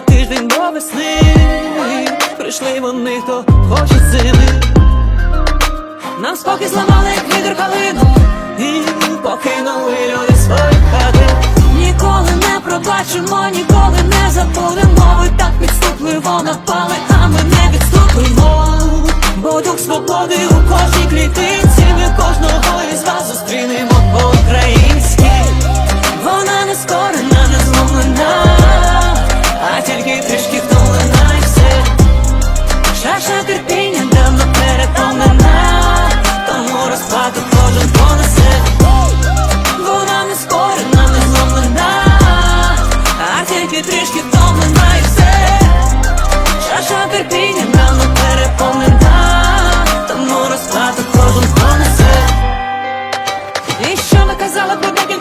тиждень до весни. Прийшли вони, хто хоче сили. Нам спокій зламали, як вітер калину І покинули люди свої хати Ніколи не пробачимо, ніколи не забудемо Ви так підступливо напали,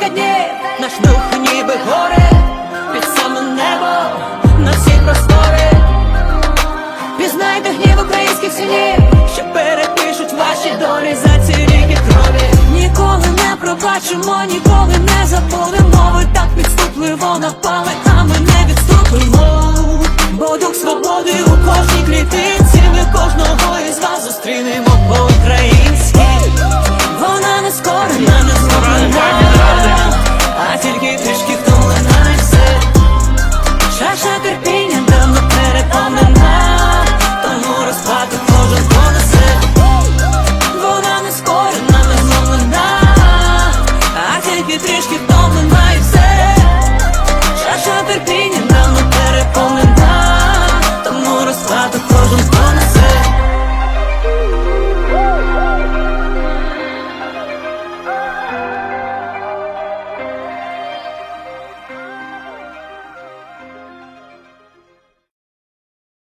днів, наш дух ніби горе, під саме небо, на всі простори. Пізнайте гнів українських синів, що перепишуть ваші долі за ці ріки крові. Ніколи не пробачимо, ніколи не забудемо. Ви так підступливо напали, а ми не відступимо.